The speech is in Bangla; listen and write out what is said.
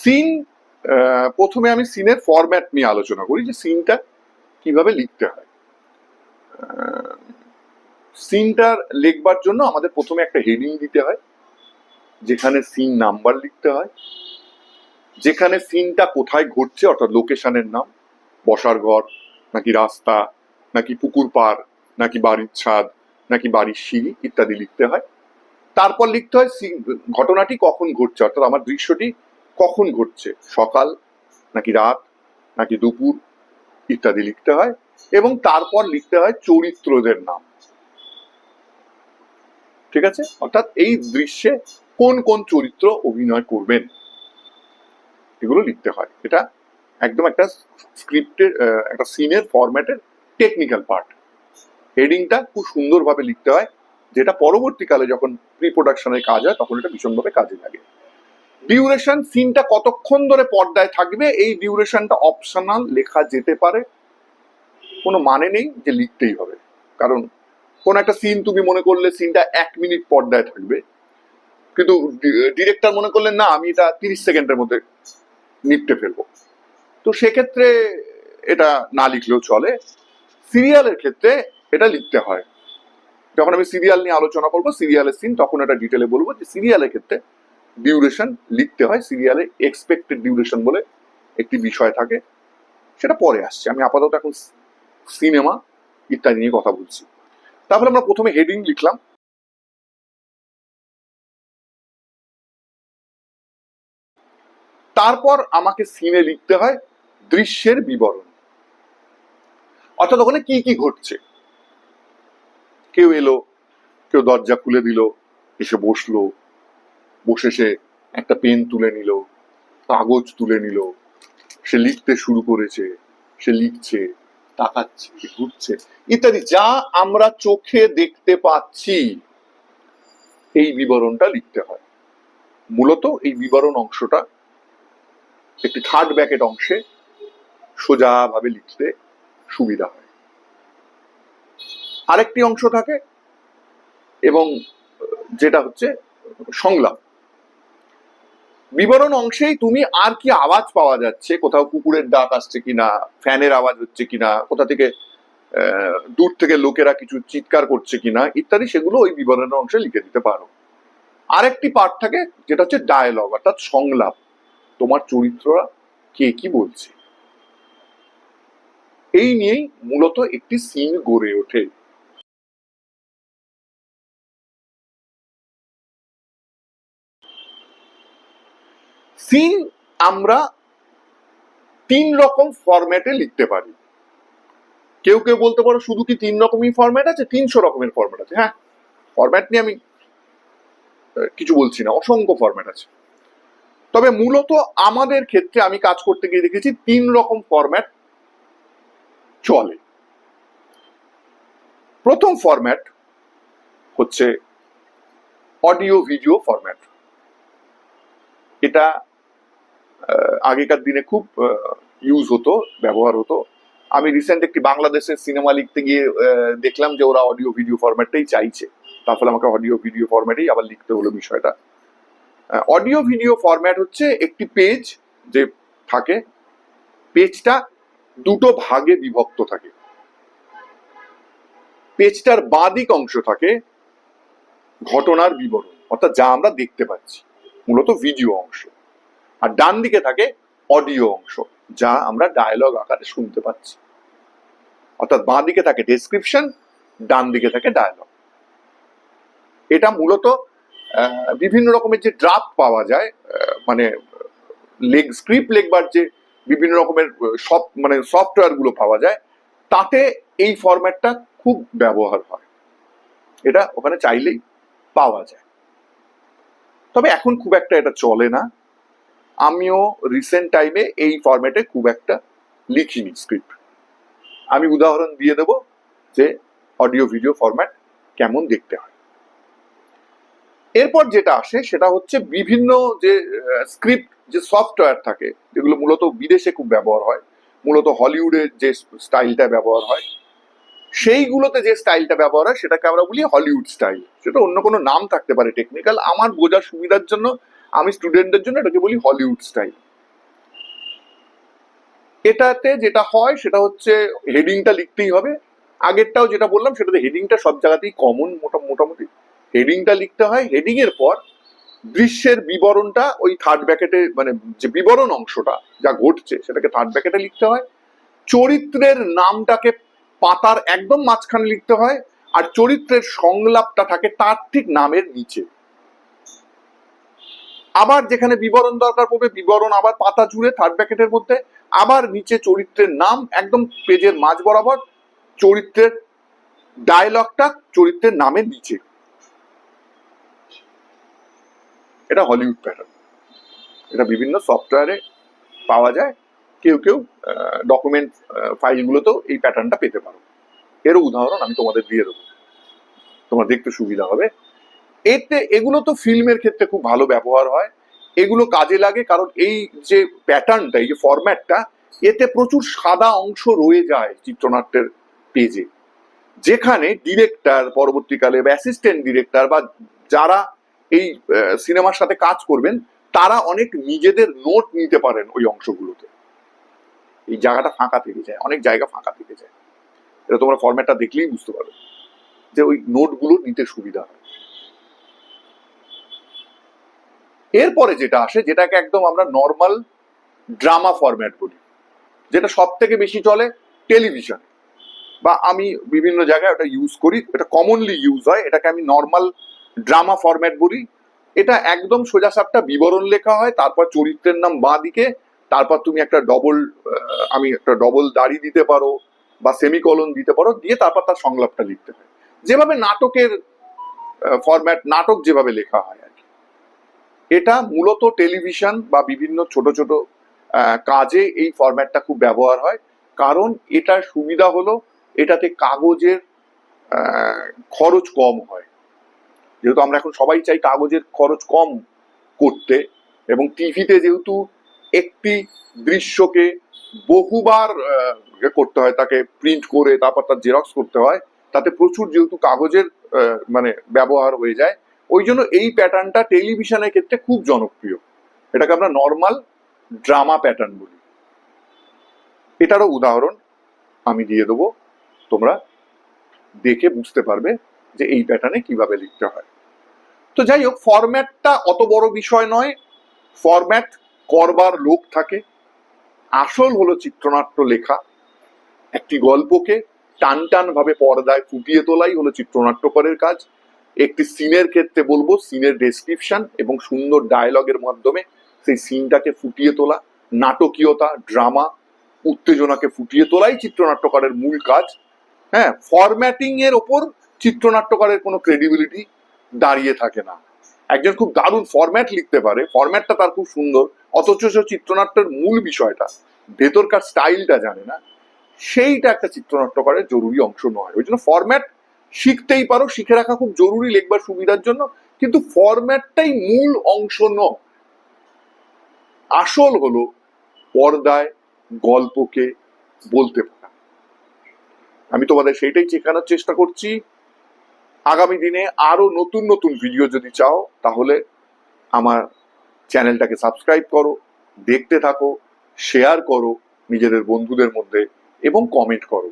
সিন প্রথমে আমি সিনের ফরম্যাট নিয়ে আলোচনা করি যে সিনটা কীভাবে লিখতে হয়। সিনটার লিখবার জন্য আমাদের প্রথমে একটা হেডিং দিতে হয়, যেখানে সিন নাম্বার লিখতে হয়, যেখানে সিনটা কোথায় ঘটছে, অর্থাৎ লোকেশনের নাম, বসার ঘর, নাকি রাস্তা, নাকি পুকুর পার নাকি বাড়ির ছাদ, নাকি বাড়ির সিঁড়ি ইত্যাদি লিখতে হয়। তারপর লিখতে হয় ঘটনাটি কখন ঘটছে, অর্থাৎ আমার দৃশ্যটি কখন ঘটছে? সকাল নাকি রাত নাকি দুপুর? ইত্যাদি লিখতে হয় এবং তারপর লিখতে হয় চরিত্রদের নাম। ঠিক আছে? অর্থাৎ এই দৃশ্যে কোন কোন চরিত্র অভিনয় করবেন? এগুলো লিখতে হয়। এটা একদম একটা স্ক্রিপ্টের একটা সিনের ফরম্যাটের টেকনিক্যাল পার্ট হেডিংটা খুব সুন্দরভাবে লিখতে হয়, যেটা পরবর্তীকালে যখন প্রি প্রোডাকশনের কাজ হয়, তখন এটা ভীষণভাবে কাজে লাগে। ডিউরেশন সিনটা কতক্ষণ ধরে পর্দায় থাকবে, এই ডিউরেশনটা অপশনাল লেখা যেতে পারে। কোনো মানে নেই যে লিখতেই হবে। কারণ কোন একটা সিন তুমি মনে করলে সিনটা এক মিনিট পর্দায় থাকবে। কিন্তু ডিরেক্টর মনে করলেন, না, আমি এটা তিরিশ সেকেন্ডের মধ্যে নিপটে ফেলব। তো সেক্ষেত্রে এটা না লিখলেও চলে। সিরিয়ালের ক্ষেত্রে এটা লিখতে হয়। যখন আমি সিরিয়াল নিয়ে আলোচনা করব, সিরিয়ালের সিন, তখন এটা ডিটেলে বলব যে সিরিয়ালের ক্ষেত্রে ডিউরেশন লিখতে হয়, সিরিয়ালে এক্সপেক্টেড ডিউরেশন বলে একটি বিষয় থাকে, সেটা পরে আসছে। আমি আপাতত এখন সিনেমা ইত্যাদি নিয়ে কথা বলছি। তারপরে আমরা প্রথমে হেডিং লিখলাম। তারপর আমাকে সিনে লিখতে হয় দৃশ্যের বিবরণ। অর্থাৎ ওখানে কি কি ঘটছে? কেউ এলো, কেউ দরজা খুলে দিল, এসে বসল বসে সে একটা পেন তুলে নিল, কাগজ তুলে নিল। সে লিখতে শুরু করেছে, সে লিখছে, তাকাচ্ছে ঘুরছে। ইত্যাদি, যা আমরা চোখে দেখতে পাচ্ছি, এই বিবরণটা লিখতে হয়। মূলত এই বিবরণ অংশটা একটি থার্ড ব্যাকেট অংশে সোজাভাবে লিখতে সুবিধা হয়। আরেকটি অংশ থাকে, এবং যেটা হচ্ছে সংলাপ। বিবরণ অংশেই তুমি আর কি আওয়াজ পাওয়া যাচ্ছে? কোথাও কুকুরের ডাক আসছে কিনা? ফ্যানের আওয়াজ হচ্ছে কিনা? কোথা থেকে দূর থেকে লোকেরা কিছু চিৎকার করছে কিনা? ইত্যাদি সেগুলো ওই বিবরণের অংশে লিখে দিতে পারো। আরেকটি পার্ট থাকে, যেটা হচ্ছে ডায়লগ অর্থাৎ সংলাপ। তোমার চরিত্ররা কে কি বলছে? এই নিয়েই মূলত একটি সিন গড়ে ওঠে। সিন আমরা তিন রকম ফরম্যাটে লিখতে পারি। কেউ কেউ বলতে পারো শুধু কি তিন রকমই ফরম্যাট আছে? তিনশো রকমের ফরম্যাট আছে। হ্যাঁ ফরম্যাট নিয়ে আমি কিছু বলছি না। অসংখ্য ফরম্যাট আছে। তবে মূলত আমাদের ক্ষেত্রে আমি কাজ করতে গিয়ে দেখেছি তিন রকম ফরম্যাট চলে। প্রথম ফরম্যাট হচ্ছে অডিও ভিডিও ফরম্যাট এটা আগেকার দিনে খুব ইউজ হতো, ব্যবহার হতো। আমি রিসেন্ট একটি বাংলাদেশের সিনেমা লিখতে গিয়ে দেখলাম যে ওরা অডিও ভিডিও ফরম্যাটটাই চাইছে। তার ফলে আমাকে অডিও ভিডিও ফরম্যাটেই আবার লিখতে হলো বিষয়টা। অডিও ভিডিও ফরম্যাট হচ্ছে একটি পেজ যে থাকে পেজটা দুটো ভাগে বিভক্ত থাকে। পেজটার বাদিক অংশ থাকে ঘটনার বিবরণ, অর্থাৎ যা আমরা দেখতে পাচ্ছি, মূলত ভিডিও অংশ। আর ডান দিকে থাকে অডিও অংশ, যা আমরা ডায়লগ আকারে শুনতে পাচ্ছি। অর্থাৎ বাঁ দিকে থাকে ডেসক্রিপশন ডান দিকে থাকে ডায়লগ এটা মূলত বিভিন্ন রকমের যে ড্রাফট পাওয়া যায় মানে লেগ স্ক্রিপ্ট লেখবার যে বিভিন্ন রকমের সব মানে সফটওয়্যারগুলো পাওয়া যায়, তাতে এই ফরম্যাটটা খুব ব্যবহার হয়। এটা ওখানে চাইলেই পাওয়া যায়। তবে এখন খুব একটা এটা চলে না। আমিও রিসেন্ট টাইমে এই ফরম্যাটে খুব একটা লিখিনি স্ক্রিপ্ট আমি উদাহরণ দিয়ে দেব যে অডিও ভিডিও ফরম্যাট কেমন দেখতে হয়। এরপর যেটা আসে সেটা হচ্ছে বিভিন্ন যে স্ক্রিপ্ট যে সফটওয়্যার থাকে, যেগুলো মূলত বিদেশে খুব ব্যবহার হয়, মূলত হলিউডের যে স্টাইলটা ব্যবহার হয়, সেইগুলোতে যে স্টাইলটা ব্যবহার হয়, সেটাকে আমরা বলি হলিউড স্টাইল সেটা অন্য কোনো নাম থাকতে পারে টেকনিক্যাল আমার বোঝার সুবিধার জন্য আমি স্টুডেন্টদের জন্য এটাকে বলি হলিউড স্টাইল এটাতে যেটা হয়, সেটা হচ্ছে হেডিংটা লিখতেই হবে। আগেরটাও যেটা বললাম, সেটাতে হেডিংটা সব জায়গাতেই কমন মোটা, মোটামুটি। হেডিংটা লিখতে হয় হেডিং এর পর দৃশ্যের বিবরণটা ওই থার্ড ব্যাকেটে মানে যে বিবরণ অংশটা যা ঘটছে, সেটাকে থার্ড ব্যাকেটে লিখতে হয়। চরিত্রের নামটাকে পাতার একদম মাঝখানে লিখতে হয়, আর চরিত্রের সংলাপটা থাকে তার ঠিক নামের নিচে। আবার যেখানে বিবরণ দরকার পড়বে, বিবরণ আবার পাতা জুড়ে থার্ড ব্যাকেটের মধ্যে, আবার নিচে চরিত্রের নাম একদম পেজের মাঝ বরাবর চরিত্রের ডায়লগটা চরিত্রের নামের নিচে। এটা হলিউড প্যাটার্ন এটা বিভিন্ন সফটওয়্যারে পাওয়া যায়। কেউ কেউ ডকুমেন্ট ফাইলগুলোতেও এই প্যাটার্নটা পেতে পারো। এরও উদাহরণ আমি তোমাদের দিয়ে দেবো। তোমার দেখতে সুবিধা হবে। এতে এগুলো তো ফিল্মের ক্ষেত্রে খুব ভালো ব্যবহার হয়। এগুলো কাজে লাগে কারণ এই যে প্যাটার্নটা এই যে ফরম্যাটটা এতে প্রচুর সাদা অংশ রয়ে যায় চিত্রনাট্যের পেজে যেখানে ডিরেক্টর পরবর্তীকালে বা অ্যাসিস্ট্যান্ট ডিরেক্টর বা যারা এই সিনেমার সাথে কাজ করবেন, তারা অনেক নিজেদের নোট নিতে পারেন ওই অংশগুলোতে। এই জায়গাটা ফাঁকা থেকে যায়, অনেক জায়গা ফাঁকা থেকে যায়। এটা তোমরা ফরম্যাটটা দেখলেই বুঝতে পারবে যে ওই নোটগুলো নিতে সুবিধা হয়। এরপরে যেটা আসে, যেটাকে একদম আমরা নর্মাল ড্রামা ফরম্যাট বলি, যেটা সব থেকে বেশি চলে টেলিভিশন বা আমি বিভিন্ন জায়গায় ওটা ইউজ করি, এটা কমনলি ইউজ হয়, এটাকে আমি নর্মাল ড্রামা ফরম্যাট বলি। এটা একদম সোজা সাপটা বিবরণ লেখা হয়, তারপর চরিত্রের নাম বাঁ দিকে, তারপর তুমি একটা ডবল আমি একটা ডবল দাড়ি দিতে পারো বা সেমিকলন দিতে পারো, দিয়ে তারপর তার সংলাপটা লিখতে হয়। যেভাবে নাটকের ফরম্যাট নাটক যেভাবে লেখা হয় এটা মূলত টেলিভিশন বা বিভিন্ন ছোট ছোট কাজে এই ফরম্যাটটা খুব ব্যবহার হয়। কারণ এটার সুবিধা হলো এটাতে কাগজের খরচ কম হয়। যেহেতু আমরা এখন সবাই চাই কাগজের খরচ কম করতে এবং টিভিতে যেহেতু একটি দৃশ্যকে বহুবার করতে হয়, তাকে প্রিন্ট করে তারপর তার জেরক্স করতে হয়, তাতে প্রচুর যেহেতু কাগজের মানে ব্যবহার হয়ে যায় ওই জন্য এই প্যাটার্নটা টেলিভিশনের ক্ষেত্রে খুব জনপ্রিয়। এটাকে আমরা নর্মাল ড্রামা প্যাটার্ন বলি। এটারও উদাহরণ আমি দিয়ে দেবো। তোমরা দেখে বুঝতে পারবে যে এই প্যাটার্নে কীভাবে লিখতে হয়। তো যাই হোক, ফরম্যাটটা অত বড় বিষয় নয়। ফরম্যাট করবার লোক থাকে। আসল হলো চিত্রনাট্য লেখা। একটি গল্পকে টান টান ভাবে পর্দায় ফুটিয়ে তোলাই হলো চিত্রনাট্যকরের কাজ। একটি সিনের ক্ষেত্রে বলব, সিনের ডেসক্রিপশন এবং সুন্দর ডায়লগের মাধ্যমে সেই সিনটাকে ফুটিয়ে তোলা, নাটকীয়তা ড্রামা উত্তেজনাকে ফুটিয়ে তোলাই চিত্রনাট্যকারের মূল কাজ। হ্যাঁ ফরম্যাটিং এর ওপর চিত্রনাট্যকারের কোনো ক্রেডিবিলিটি দাঁড়িয়ে থাকে না। একজন খুব দারুণ ফরম্যাট লিখতে পারে ফরম্যাটটা তার খুব সুন্দর, অথচ সে চিত্রনাট্যের মূল বিষয়টা, ভেতরকার স্টাইলটা জানে না। সেইটা একটা চিত্রনাট্যকারের জরুরি অংশ নয়। ওই জন্য ফরম্যাট শিখতেই পারো, শিখে রাখা খুব জরুরি লেখবার সুবিধার জন্য, কিন্তু ফরম্যাটটাই মূল অংশ নয়। আসল হলো পর্দায় গল্পকে বলতে পারা। আমি তোমাদের সেইটাই শেখানোর চেষ্টা করছি। আগামী দিনে আরও নতুন নতুন ভিডিও যদি চাও, তাহলে আমার চ্যানেলটাকে সাবস্ক্রাইব করো, দেখতে থাকো শেয়ার করো নিজেদের বন্ধুদের মধ্যে, এবং কমেন্ট করো।